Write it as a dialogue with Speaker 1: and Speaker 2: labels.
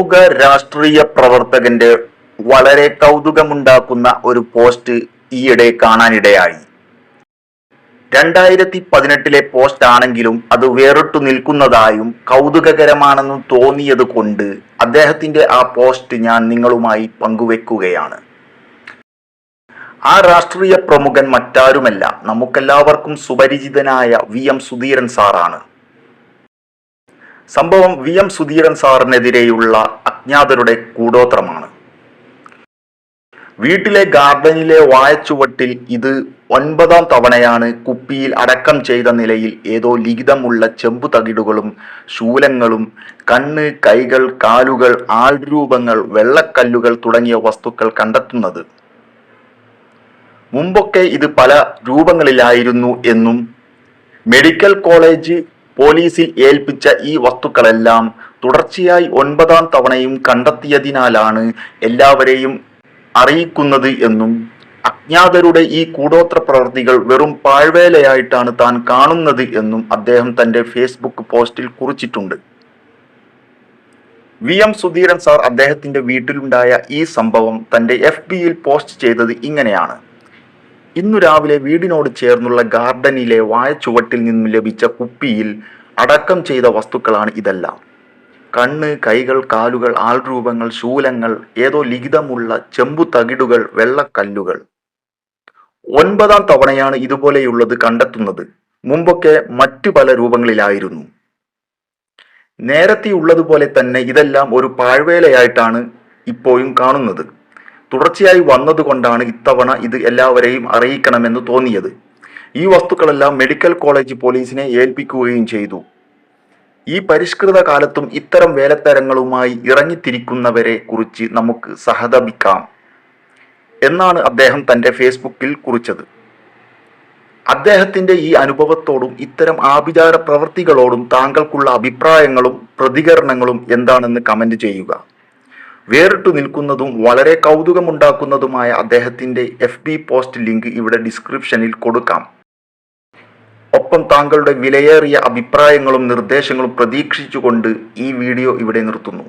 Speaker 1: പ്രമുഖ രാഷ്ട്രീയ പ്രവർത്തകന്റെ വളരെ കൗതുകമുണ്ടാക്കുന്ന ഒരു പോസ്റ്റ് ഈയിടെ കാണാനിടയായി. രണ്ടായിരത്തി പതിനെട്ടിലെ പോസ്റ്റ് ആണെങ്കിലും അത് വേറിട്ടു നിൽക്കുന്നതായും കൗതുകകരമാണെന്നും തോന്നിയത് കൊണ്ട് അദ്ദേഹത്തിന്റെ ആ പോസ്റ്റ് ഞാൻ നിങ്ങളുമായി പങ്കുവെക്കുകയാണ്. ആ രാഷ്ട്രീയ പ്രമുഖൻ മറ്റാരുമല്ല നമുക്കെല്ലാവർക്കും സുപരിചിതനായ വി എം സുധീരൻ സാറാണ്. സംഭവം വി എം സുധീരൻ സാറിനെതിരെയുള്ള അജ്ഞാതരുടെ കൂടോത്രമാണ്. വീട്ടിലെ ഗാർഡനിലെ വാഴച്ചുവട്ടിൽ ഇത് ഒൻപതാം തവണയാണ് കുപ്പിയിൽ അടക്കം ചെയ്ത നിലയിൽ ഏതോ ലിഖിതമുള്ള ചെമ്പു തകിടുകളും ശൂലങ്ങളും കണ്ണ് കൈകൾ കാലുകൾ ആൾരൂപങ്ങൾ വെള്ളക്കല്ലുകൾ തുടങ്ങിയ വസ്തുക്കൾ കണ്ടെത്തുന്നത്. മുമ്പൊക്കെ ഇത് പല രൂപങ്ങളിലായിരുന്നു എന്നും മെഡിക്കൽ കോളേജ് പോലീസിൽ ഏൽപ്പിച്ച ഈ വസ്തുക്കളെല്ലാം തുടർച്ചയായി ഒൻപതാം തവണയും കണ്ടെത്തിയതിനാലാണ് എല്ലാവരെയും അറിയിക്കുന്നത് എന്നും അജ്ഞാതരുടെ ഈ കൂടോത്ര പ്രവൃത്തികൾ വെറും പാഴ്വേലയായിട്ടാണ് താൻ കാണുന്നത് എന്നും അദ്ദേഹം തന്റെ ഫേസ്ബുക്ക് പോസ്റ്റിൽ കുറിച്ചിട്ടുണ്ട്. വി എം സുധീരൻ സാർ അദ്ദേഹത്തിന്റെ വീട്ടിലുണ്ടായ ഈ സംഭവം തന്റെ എഫ് ബിയിൽ പോസ്റ്റ് ചെയ്തത് ഇങ്ങനെയാണ്. ഇന്നു രാവിലെ വീടിനോട് ചേർന്നുള്ള ഗാർഡനിലെ വാഴച്ചുവട്ടിൽ നിന്നും ലഭിച്ച കുപ്പിയിൽ അടക്കം ചെയ്ത വസ്തുക്കളാണ് ഇതെല്ലാം. കണ്ണ് കൈകൾ കാലുകൾ ആൾരൂപങ്ങൾ ശൂലങ്ങൾ ഏതോ ലിഖിതമുള്ള ചെമ്പു തകിടുകൾ വെള്ളക്കല്ലുകൾ. ഒൻപതാം തവണയാണ് ഇതുപോലെയുള്ളത് കണ്ടെത്തുന്നത്. മുമ്പൊക്കെ മറ്റു പല രൂപങ്ങളിലായിരുന്നു. നേരത്തെ ഉള്ളതുപോലെ തന്നെ ഇതെല്ലാം ഒരു പാഴ്വേലയായിട്ടാണ് ഇപ്പോഴും കാണുന്നത്. തുടർച്ചയായി വന്നതുകൊണ്ടാണ് ഇത്തവണ ഇത് എല്ലാവരെയും അറിയിക്കണമെന്ന് തോന്നിയത്. ഈ വസ്തുക്കളെല്ലാം മെഡിക്കൽ കോളേജ് പോലീസിനെ ഏൽപ്പിക്കുകയും ചെയ്തു. ഈ പരിഷ്കൃത കാലത്തും ഇത്തരം വേലത്തരങ്ങളുമായി ഇറങ്ങിത്തിരിക്കുന്നവരെ കുറിച്ച് നമുക്ക് സഹതപിക്കാം. എന്നാണ് അദ്ദേഹം തന്റെ ഫേസ്ബുക്കിൽ കുറിച്ചത്. അദ്ദേഹത്തിന്റെ ഈ അനുഭവത്തോടും ഇത്തരം ആഭിചാര പ്രവൃത്തികളോടും താങ്കൾക്കുള്ള അഭിപ്രായങ്ങളും പ്രതികരണങ്ങളും എന്താണെന്ന് കമന്റ് ചെയ്യുക. വേറിട്ടു നിൽക്കുന്നതും വളരെ കൗതുകമുണ്ടാക്കുന്നതുമായ അദ്ദേഹത്തിന്റെ എഫ് ബി പോസ്റ്റ് ലിങ്ക് ഇവിടെ ഡിസ്ക്രിപ്ഷനിൽ കൊടുക്കാം. ഒപ്പം താങ്കളുടെ വിലയേറിയ അഭിപ്രായങ്ങളും നിർദ്ദേശങ്ങളും പ്രതീക്ഷിച്ചുകൊണ്ട് ഈ വീഡിയോ ഇവിടെ നിർത്തുന്നു.